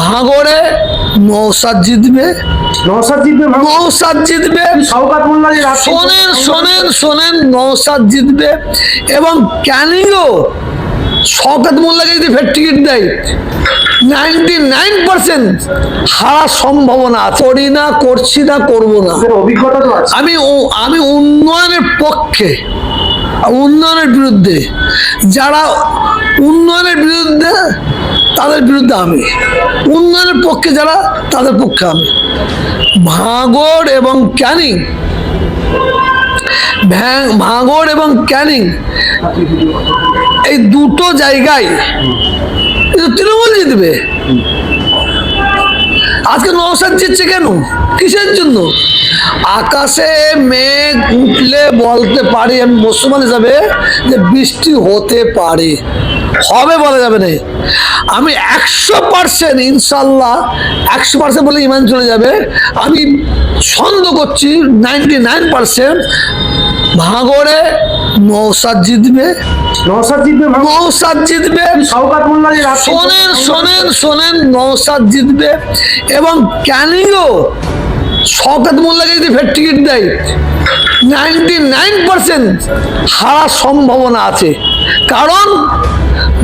ভাঙড়ে নৌসাদ জিতবে। নওশাদ জিতবে নৌসাদ জিতবে। শওকাত মোল্লা শোনেন শোনেন শোনেন নৌসাদ জিতবে। এবং ক্যানিংও শওকত মোল্লাকে যদি ফের টিকিট দেয় নাইনটি নাইন পার্সেন্ট হারার সম্ভাবনা করি না করছি না করব না। অভিজ্ঞতা আমি আমি উন্নয়নের পক্ষে উন্নয়নের বিরুদ্ধে যারা উন্নয়নের বিরুদ্ধে তাদের বিরুদ্ধে আমি। উন্নয়নের পক্ষে যারা, তাদের পক্ষে আমি। ভাঙড় এবং ক্যানিং ভাঙড় এবং ক্যানিং এই দুটো জায়গায় তৃণমূল জিতবে। আজকে নৌসাদ জিতছে কেন? কিসের জন্য? আকাশে মেঘ উঠলে বলতে পারি, আমি মুসলমান হিসাবে, যে বৃষ্টি হতে পারে। হবে বলা যাবে না। আমি একশো পার্সেন্ট ইনশাল্লাহ একশো পার্সেন্ট বলে ইমান চলে যাবে। আমি সন্দেহ করছি নাইনটি নাইন পার্সেন্ট ভাঙড়ে নৌসাদ জিতবে। নওশাদ জিতবে নৌসাদ জিতবে। শওকাত মোল্লা শোনেন শোনেন শোনেন নৌসাদ জিতবে। এবং ক্যানিংও শওকত মোল্লাকে যদি ফের টিকিট দেয় নাইনটি নাইন পার্সেন্ট হারার সম্ভাবনা আছে। কারণ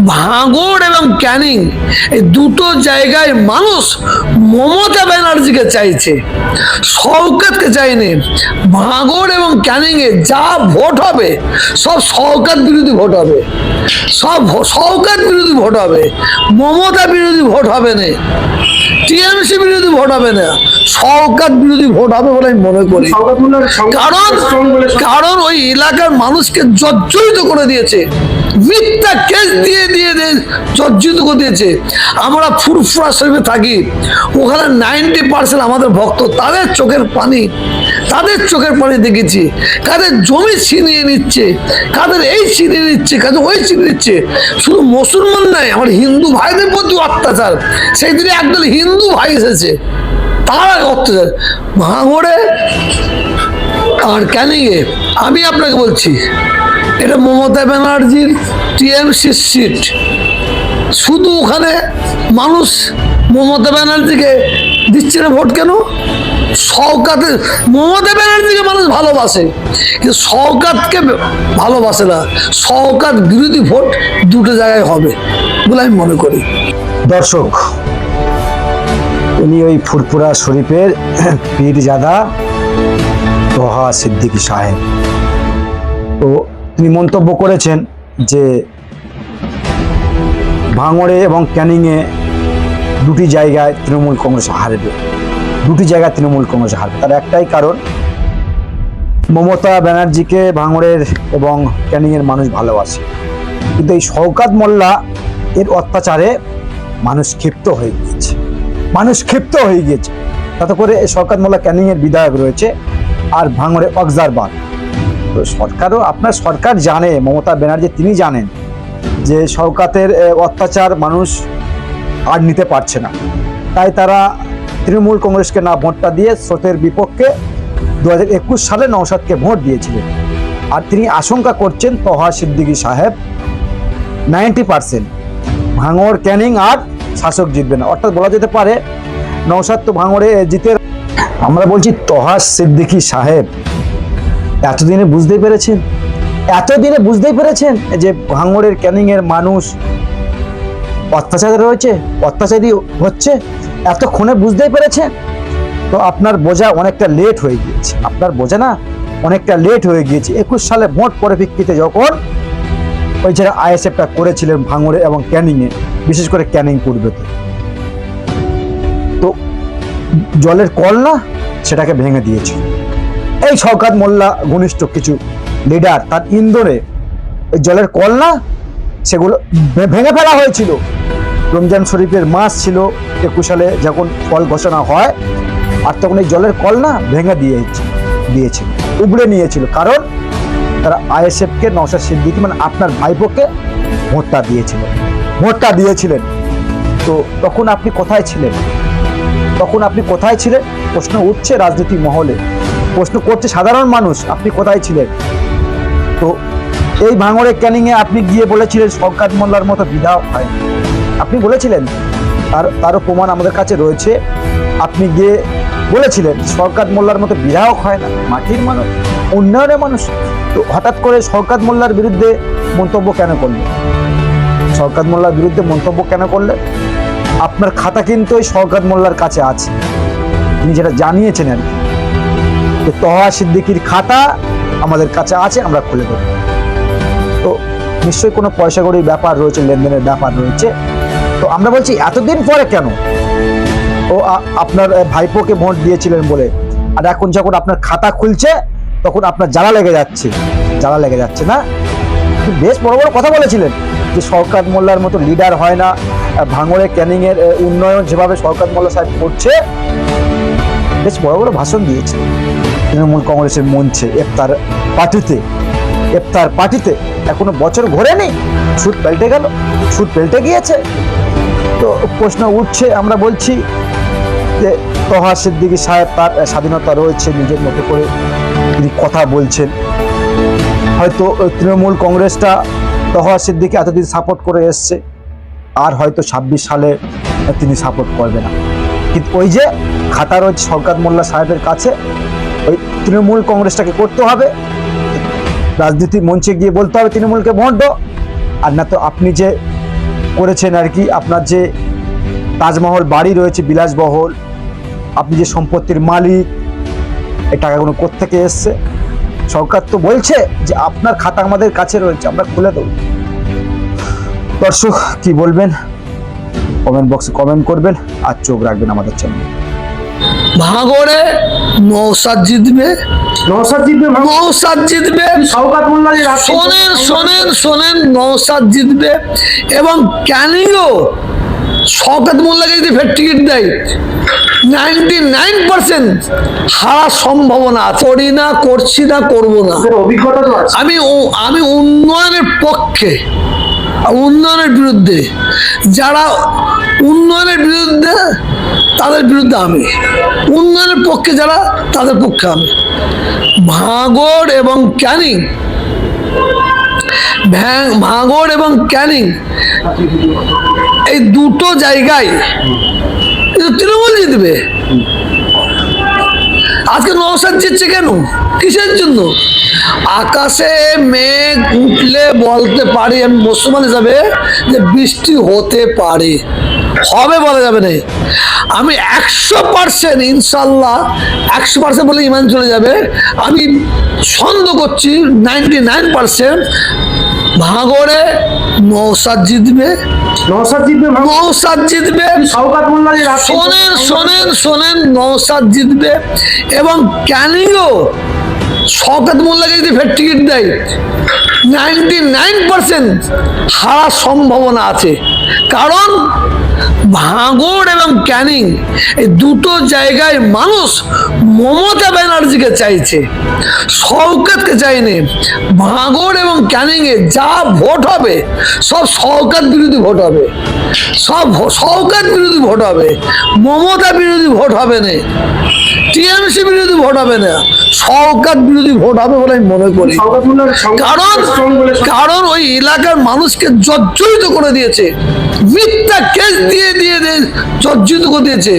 ভাঙড় এবং ক্যানিং এই দুটো জায়গায় মানুষ মমতা ব্যানার্জিকে চাইছে শওকতকে চাইনি। ভাঙড় এবং ক্যানিংয়ে যা ভোট হবে সব শওকত বিরোধী ভোট হবে। সব শওকত বিরোধী ভোট হবে মমতা বিরোধী ভোট হবে না টিএমসি বিরোধী ভোট হবে না শওকত বিরোধী ভোট হবে বলে আমি মনে করি। কারণ কারণ ওই এলাকার মানুষকে জর্জরিত করে দিয়েছে। মিথ্যা কেস দিয়ে দিয়ে জর্জরিত দিয়েছে আমরা ফুরফুরা শরীফে থাকি, ওখানে নাইনটি পার্সেন্ট আমাদের ভক্ত, তাদের চোখের পানি, তাদের চোখের পানি দেখেছি, কাদের জমি ছিনিয়ে নিচ্ছে, কাদের এই ছিনিয়ে নিচ্ছে, কাদের ওই ছিনিয়ে নিচ্ছে। শুধু মুসলমান নাই, আমার হিন্দু ভাইদের প্রতি অত্যাচার। সেই দিনে একদল হিন্দু ভাই এসেছে, তারা অত্যাচার। ভাঙড়ে আর ক্যানিংয়ে আমি আপনাকে বলছি, এটা মমতা ব্যানার্জির টিএমসির সিট। শুধু ওখানে মানুষ মমতা ব্যানার্জিকে দিচ্ছে না ভোট কেন? শওকাতে মমতা ব্যানার্জিকে মানুষ ভালোবাসে, কিন্তু শওকাতকে ভালোবাসে না। শওকাত বিরোধী ভোট দুটো জায়গায় হবে বলে আমি মনে করি। দর্শক, উনি ওই ফুরফুরা শরীফের পীরজাদা তোহা সিদ্দিকী সাহেব। তো তিনি মন্তব্য করেছেন যে ভাঙড়ে এবং ক্যানিংয়ে দুটি জায়গায় তৃণমূল কংগ্রেস হারবে। দুটি জায়গায় তৃণমূল কংগ্রেস হারবে। তার একটাই কারণ, মমতা ব্যানার্জিকে ভাঙড়ের এবং ক্যানিংয়ের মানুষ ভালোবাসে। কিন্তু এই শওকাত মোল্লা এর অত্যাচারে মানুষ ক্ষিপ্ত হয়ে গিয়েছে। মানুষ ক্ষিপ্ত হয়ে গিয়েছে। তাতে করে এই শওকাত মোল্লা ক্যানিংয়ের বিধায়ক রয়েছে। আর ভাঙড়ে অক্সারবাদ তো সরকারও আপনার সরকার জানে মমতা ব্যানার্জি তিনি জানেন যে এ, অত্যাচার মানুষ আর নিতে পারছে না। তাই তারা তৃণমূল কংগ্রেসকে না ভোটটা দিয়ে স্রোতের বিপক্ষে দু একুশ সালে নৌসাদকে ভোট দিয়েছিলেন। আর তিনি আশঙ্কা করছেন তোহা সিদ্দিকী সাহেব নাইনটি পার্সেন্ট। ভাঙড় ক্যানিং আর শাসক জিতবে না। অর্থাৎ বলা যেতে পারে নৌসাদ তো ভাঙড়ে জিতে আমরা বলছি তোহাস সিদ্দিকি সাহেব। এতদিনে বুঝতেই পেরেছেন? এতদিনে বুঝতেই পেরেছেন যে ভাঙড়ের ক্যানিং এর মানুষ অত্যাচারে রয়েছে, অত্যাচারী হচ্ছে? এতক্ষণে বুঝতেই পেরেছেন? তো আপনার বোঝা অনেকটা লেট হয়ে গিয়েছে। আপনার বোঝা না অনেকটা লেট হয়ে গিয়েছে। একুশ সালে ভোট পরিপ্রেক্ষিতে যখন ওই যারা আইএসএফটা করেছিলেন ভাঙড়ে এবং ক্যানিংয়ে, বিশেষ করে ক্যানিং পূর্বেতে। তো জলের কল না সেটাকে ভেঙে দিয়েছে। এই শওকাত মোল্লা ঘনিষ্ঠ কিছু লিডার তার ইন্দোরে এই জলের কল না সেগুলো ভেঙে ফেলা হয়েছিল। রমজান শরীফের মাস ছিল একুশ সালে যখন ফল ঘোষণা হয়, আর তখন এই জলের কল না ভেঙে দিয়েছে দিয়েছিল উবড়ে নিয়েছিল। কারণ তারা আইএসএফকে, নওশাদ সিদ্দিকী মানে আপনার ভাইপোকে ভোটটা দিয়েছিলেন ভোটটা দিয়েছিলেন। তো তখন আপনি কোথায় ছিলেন? তখন আপনি কোথায় ছিলেন? প্রশ্ন উঠছে রাজনীতি মহলে। প্রশ্ন করছে সাধারণ মানুষ, আপনি কোথায় ছিলেন? তো এই ভাঙড়ে ক্যানিংয়ে আপনি গিয়ে বলেছিলেন, শওকাত মোল্লার মতো বিধায়ক হয়। আপনি বলেছিলেন, তার, তারও প্রমাণ আমাদের কাছে রয়েছে। আপনি গিয়ে বলেছিলেন, শওকাত মোল্লার মতো বিধায়ক হয় না, মাটির মানুষ, উন্নয়নের মানুষ। তো হঠাৎ করে শওকাত মোল্লার বিরুদ্ধে মন্তব্য কেন করলেন? শওকাত মোল্লার বিরুদ্ধে মন্তব্য কেন করলেন? আপনার খাতা কিন্তু ওই শওকাত মোল্লার কাছে আছে। তিনি যেটা জানিয়েছেন আর কি তো তহা সিদ্দিকির খাতা আমাদের কাছে আছে, আমরা খুলে দেবো। তো নিশ্চয়ই কোনো পয়সা কড়ির ব্যাপার রয়েছে, লেনদেনের ব্যাপার রয়েছে। তো আমরা বলছি, এতদিন পরে কেন? ও আপনার ভাইপোকে ভোট দিয়েছিলেন বলে। আর এখন যখন আপনার খাতা খুলছে, তখন আপনার জ্বালা লেগে যাচ্ছে। জ্বালা লেগে যাচ্ছে না? বেশ বড় বড় কথা বলেছিলেন যে শওকাত মোল্লার মতো লিডার হয় না। ভাঙড়ে ক্যানিংয়ের উন্নয়ন যেভাবে শওকাত মোল্লা সাহেব করছে, বেশ বড় বড় ভাষণ দিয়েছে। তৃণমূল কংগ্রেসের মঞ্চে ইফতার পার্টিতে ইফতার পার্টিতে এখনও বছর ঘোরেনি সুদ পেল্টে গেল সুদ পেল্টে গিয়েছে। তো প্রশ্ন উঠছে, আমরা বলছি যে তোহা সিদ্দিকী সাহেব তার স্বাধীনতা রয়েছে, নিজের মতো করে তিনি কথা বলছেন। হয়তো তৃণমূল কংগ্রেসটা তোহা সিদ্দিকী এতদিন সাপোর্ট করে এসছে, আর হয়তো ছাব্বিশ সালে তিনি সাপোর্ট করবে না। কিন্তু ওই যে খাতা রয়েছে শওকাত মোল্লা সাহেবের কাছে ওই তৃণমূল কংগ্রেসটাকে করতে হবে রাজনীতির মঞ্চে গিয়ে বলতে হবে তৃণমূলকে ভোট দাও। আর না তো আপনি যে করেছেন আর কি, আপনার যে তাজমহল বাড়ি রয়েছে, বিলাসবহল, আপনি যে সম্পত্তির মালিক এই টাকাগুলো কোত্থেকে এসছে? সরকার তো বলছে যে আপনার খাতা আমাদের কাছে রয়েছে আমরা খুলে দেবো। দর্শক কি বলবেন? কমেন্ট বক্সে কমেন্ট করবেন আর চোখ রাখবেন আমাদের চ্যানেল। ভাঙড়ে নৌসাদ জিতবে। জিতবে নৌসাদ জিতবে। মোল্লা যে রাজনীতি- শোনেন শোনেন শোনেন নৌসাদ জিতবে। এবং ক্যানিংও শওকত মোল্লাকে যদি ফের টিকিট দেয় নাইনটি নাইন পার্সেন্ট হারার সম্ভাবনা আছে। করি না করছি না করব না। অভিজ্ঞতা তো আছে। আমি আমি উন্নয়নের পক্ষে উন্নয়নের বিরুদ্ধে যারা উন্নয়নের বিরুদ্ধে তাদের বিরুদ্ধে আমি। উন্নয়নের পক্ষে যারা তাদের পক্ষে আমি। ভাঙড় এবং ক্যানিং ভাঙড় এবং ক্যানিং এই দুটো জায়গায় তৃণমূল জিতবে আজকে নৌসাদ জিতছে কেন? কিসের জন্য? আকাশে মেঘ উঠলে বলতে পারি আমি মুসলমান হিসাবে যে বৃষ্টি হতে পারে। হবে বলা যাবে না। আমি একশো পার্সেন্ট ইনশাল্লাহ, একশো পার্সেন্ট বলে ইমান চলে যাবে। আমি সন্দেহ করছি নাইনটি নাইন পার্সেন্ট ভাঙড়ে নৌসাদ জিতবে। নৌসাদ জিতবে নৌসাদ জিতবে। শোনেন শোনেন শোনেন নৌসাদ জিতবে। এবং ক্যানিংও শওকত মোল্লাকে যদি ফের টিকিট দেয় নাইনটি নাইন পার্সেন্ট হারার সম্ভাবনা আছে। কারণ ভাঙড় এবং ক্যানিং এই দুটো জায়গায় মানুষ মমতা ব্যানার্জিকে চাইছে শওকতকে চাইনি। ভাঙড় এবং ক্যানিংয়ে যা ভোট হবে সব শওকত বিরোধী ভোট হবে। সব শওকত বিরোধী ভোট হবে মমতা বিরোধী ভোট হবে না টিএমসি বিরোধী ভোট হবে না শওকত বিরোধী ভোট হবে বলে আমি মনে করি। কারণ কারণ ওই এলাকার মানুষকে জর্জরিত করে দিয়েছে। মিথ্যা কেস দিয়ে দিয়ে দিয়ে জর্জরিত করে দিয়েছে।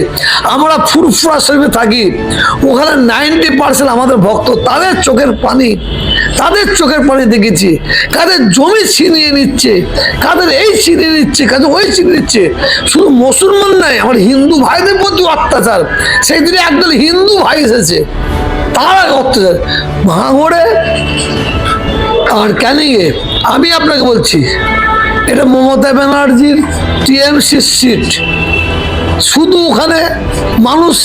আমরা ফুরফুরা শরীফে থাকি, ওখানে নাইনটি পার্সেন্ট আমাদের ভক্ত, তাদের চোখের পানি, তাদের চোখের পানি দেখেছি কাদের জমি ছিনিয়ে নিচ্ছে কাদের এই ছিনিয়ে নিচ্ছে কাদের ওই ছিনিয়ে নিচ্ছে। শুধু মুসলমান নাই, আমার হিন্দু ভাইদের প্রতি অত্যাচার। সেই দিনে একদল হিন্দু ভাই এসেছে, তারা অত্যাচার। ভাঙড়ে আর ক্যানিংয়ে আমি আপনাকে বলছি এটা মমতা ব্যানার্জির টিএমসি সিট। শুধু ওখানে মানুষ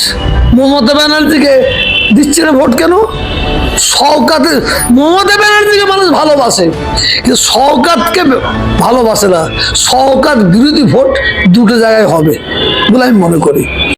মমতা ব্যানার্জিকে দিচ্ছে না ভোট কেন? সওকাতে মমতা ব্যানার্জিকে মানুষ ভালোবাসে, কিন্তু শওকাতকে ভালোবাসে না। সৌকাত বিরোধী ভোট দুটো জায়গায় হবে বলে আমি মনে করি।